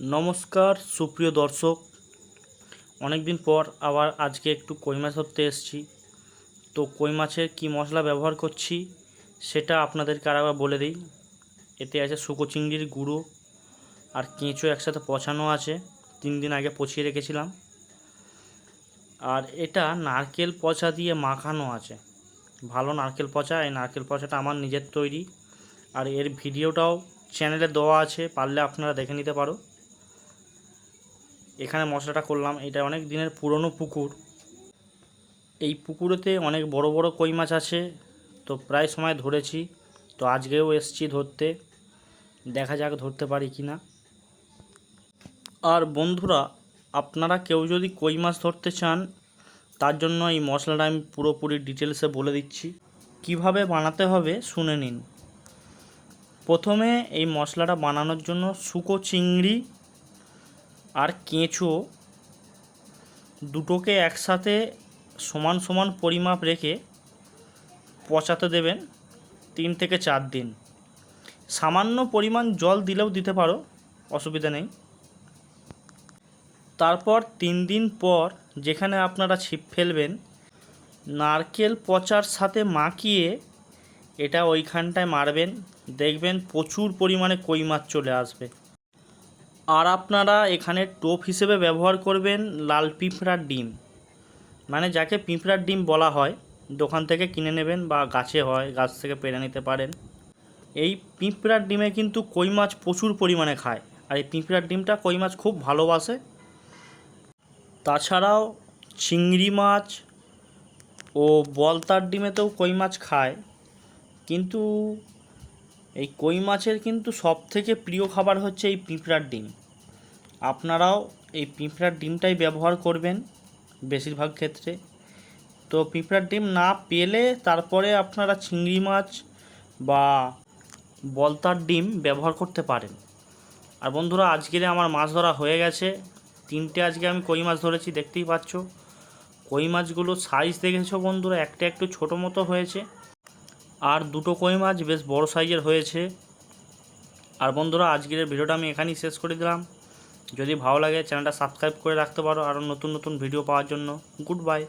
নমস্কার, সুপ্রিয় দর্শক। অনেক দিন পর আবার আজকে একটু কই মাছ ধরতে এসেছি। তো কই মাছের কী মশলা ব্যবহার করছি, সেটা আপনাদেরকে আর একবার বলে দিই। এতে আছে শুকো চিংড়ির গুঁড়ো আর কেঁচো একসাথে পচানো আছে, তিন দিন আগে পচিয়ে রেখেছিলাম। আর এটা নারকেল পচা দিয়ে মাখানো আছে। ভালো নারকেল পচা, এই নারকেল পচাটা আমার নিজের তৈরি। আর এর ভিডিওটাও চ্যানেলে দেওয়া আছে, পারলে আপনারা দেখে নিতে পারো। এখানে মশলাটা করলাম। এটা অনেক দিনের পুরনো পুকুর। এই পুকুরেতে অনেক বড় বড় কই মাছ আছে, তো প্রায় সময় ধরেছি। তো আজকেও এসছি ধরতে। দেখা যাক ধরতে পারি কি না আর বন্ধুরা, আপনারা কেউ যদি কই মাছ ধরতে চান, তার জন্য এই মশলাটা আমি পুরোপুরি ডিটেলসে বলে দিচ্ছি। কীভাবে বানাতে হবে শুনে নিন। প্রথমে এই মশলাটা বানানোর জন্য শুকো চিংড়ি আর কেঁচো দুটোকে একসাথে সমান সমান পরিমাপ রেখে পচাতে দেবেন তিন থেকে চার দিন। সামান্য পরিমাণ জল দিলেও দিতে পারো, অসুবিধা নেই। তারপর তিন দিন পর যেখানে আপনারা ছিপ ফেলবেন, নারকেল পচার সাথে মাখিয়ে এটা ওইখানটায় মারবেন, দেখবেন প্রচুর পরিমাণে কই মাছ চলে আসবে। আর আপনারা এখানে টোপ হিসেবে ব্যবহার করবেন লাল পিঁপড়ার ডিম। মানে যাকে পিঁপড়ার ডিম বলা হয়, দোকান থেকে কিনে নেবেন বা গাছে হয়, গাছ থেকে পেরে নিতে পারেন। এই পিঁপড়ার ডিমে কিন্তু কই মাছ প্রচুর পরিমাণে খায়। আর এই পিঁপড়ার ডিমটা কই মাছ খুব ভালোবাসে। তাছাড়াও চিংড়ি মাছ ও বলতার ডিমেতেও কই মাছ খায়। কিন্তু এই কই মাছের কিন্তু সব থেকে প্রিয় খাবার হচ্ছে এই পিঁপড়ার ডিম। আপনারাও এই পিঁপড়ার ডিমটাই ব্যবহার করবেন বেশিরভাগ ক্ষেত্রে। তো পিঁপড়ার ডিম না পেলে তারপরে আপনারা চিংড়ি মাছ বা বলতার ডিম ব্যবহার করতে পারেন। আর বন্ধুরা, আজকের আমার মাছ ধরা হয়ে গেছে। তিনটে আজকে আমি কই মাছ ধরেছি, দেখতেই পাচ্ছ। কই মাছগুলো সাইজ দেখেছ বন্ধুরা? একটা একটু ছোটো মতো হয়েছে। আর দুটো কই মাছ বেশ বড় সাইজের হয়েছে। আর বন্ধুরা, আজকের ভিডিওটা আমি এখানেই শেষ করে দিলাম। যদি ভালো লাগে, চ্যানেলটা সাবস্ক্রাইব করে রাখতে পারো। আরও নতুন নতুন ভিডিও পাওয়ার জন্য। Good bye.